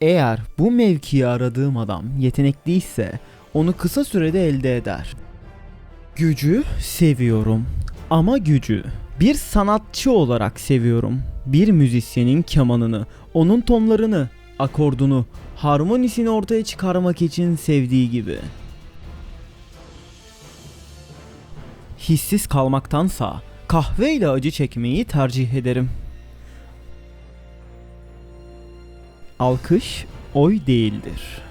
Eğer bu mevkiyi aradığım adam yetenekliyse onu kısa sürede elde eder. Gücü seviyorum ama gücü bir sanatçı olarak seviyorum. Bir müzisyenin kemanını, onun tonlarını, akordunu, harmonisini ortaya çıkarmak için sevdiği gibi. Hissiz kalmaktansa kahveyle acı çekmeyi tercih ederim. Alkış oy değildir.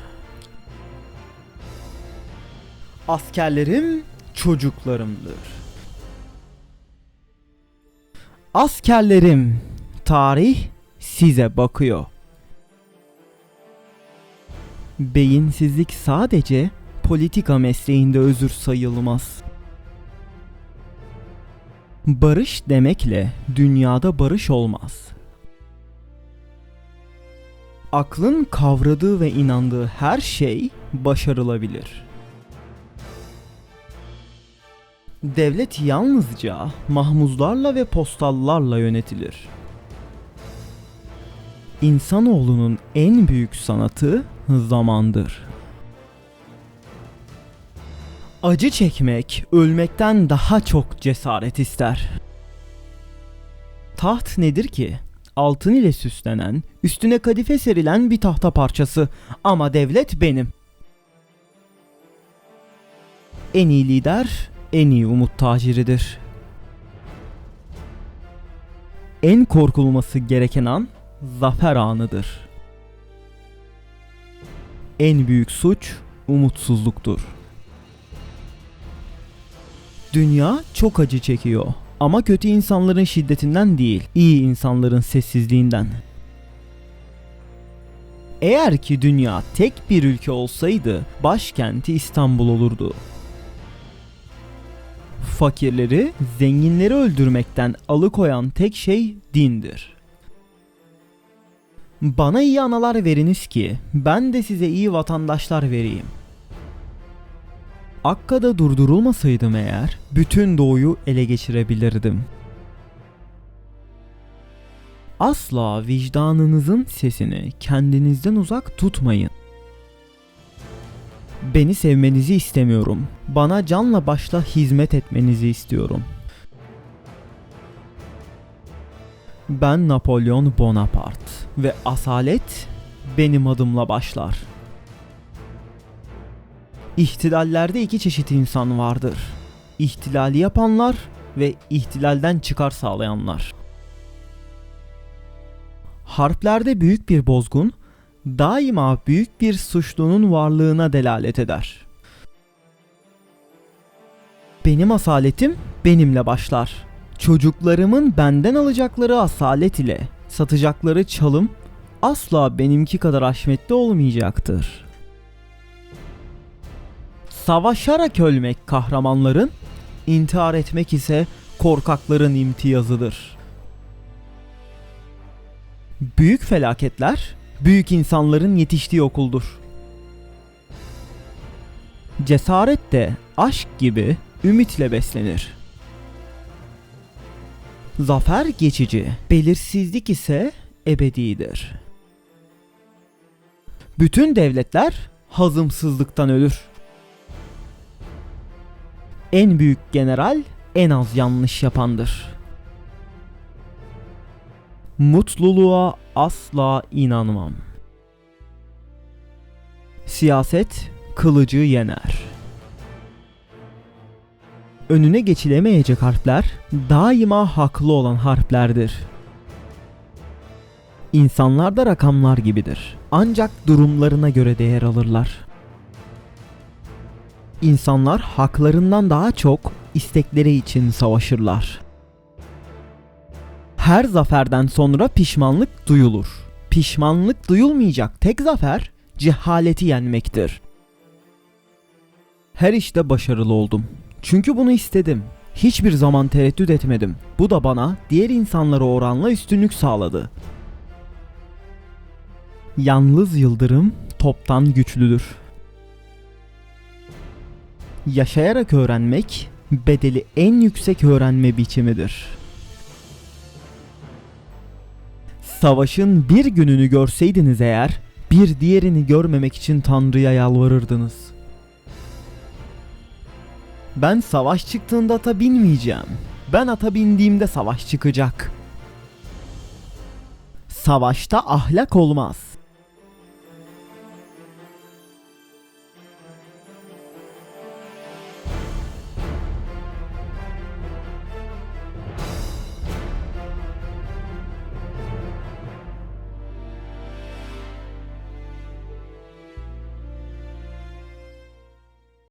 Askerlerim çocuklarımdır. Askerlerim tarih size bakıyor. Beyinsizlik sadece politika mesleğinde özür sayılmaz. Barış demekle dünyada barış olmaz. Aklın kavradığı ve inandığı her şey başarılabilir. Devlet yalnızca mahmuzlarla ve postallarla yönetilir. İnsanoğlunun en büyük sanatı zamandır. Acı çekmek ölmekten daha çok cesaret ister. Taht nedir ki? Altın ile süslenen, üstüne kadife serilen bir tahta parçası ama devlet benim. En iyi lider, en iyi umut taciridir. En korkulması gereken an zafer anıdır. En büyük suç umutsuzluktur. Dünya çok acı çekiyor ama kötü insanların şiddetinden değil, iyi insanların sessizliğinden. Eğer ki dünya tek bir ülke olsaydı başkenti İstanbul olurdu. Fakirleri, zenginleri öldürmekten alıkoyan tek şey dindir. Bana iyi analar veriniz ki ben de size iyi vatandaşlar vereyim. Akka'da durdurulmasaydım eğer bütün doğuyu ele geçirebilirdim. Asla vicdanınızın sesini kendinizden uzak tutmayın. Beni sevmenizi istemiyorum. Bana canla başla hizmet etmenizi istiyorum. Ben Napolyon Bonaparte ve asalet benim adımla başlar. İhtilallerde iki çeşit insan vardır. İhtilali yapanlar ve ihtilalden çıkar sağlayanlar. Harplerde büyük bir bozgun daima büyük bir suçlunun varlığına delalet eder. Benim asaletim benimle başlar. Çocuklarımın benden alacakları asalet ile satacakları çalım asla benimki kadar aşmetli olmayacaktır. Savaşarak ölmek kahramanların, intihar etmek ise korkakların imtiyazıdır. Büyük felaketler, büyük insanların yetiştiği okuldur. Cesaret de aşk gibi ümitle beslenir. Zafer geçici, belirsizlik ise ebedidir. Bütün devletler hazımsızlıktan ölür. En büyük general en az yanlış yapandır. Mutluluğa asla inanmam. Siyaset kılıcı yener. Önüne geçilemeyecek harfler daima haklı olan harflerdir. İnsanlar da rakamlar gibidir. Ancak durumlarına göre değer alırlar. İnsanlar haklarından daha çok istekleri için savaşırlar. Her zaferden sonra pişmanlık duyulur. Pişmanlık duyulmayacak tek zafer cehaleti yenmektir. Her işte başarılı oldum. Çünkü bunu istedim. Hiçbir zaman tereddüt etmedim. Bu da bana diğer insanlara oranla üstünlük sağladı. Yalnız yıldırım toptan güçlüdür. Yaşayarak öğrenmek bedeli en yüksek öğrenme biçimidir. Savaşın bir gününü görseydiniz eğer bir diğerini görmemek için Tanrı'ya yalvarırdınız. Ben savaş çıktığında ata binmeyeceğim. Ben ata bindiğimde savaş çıkacak. Savaşta ahlak olmaz.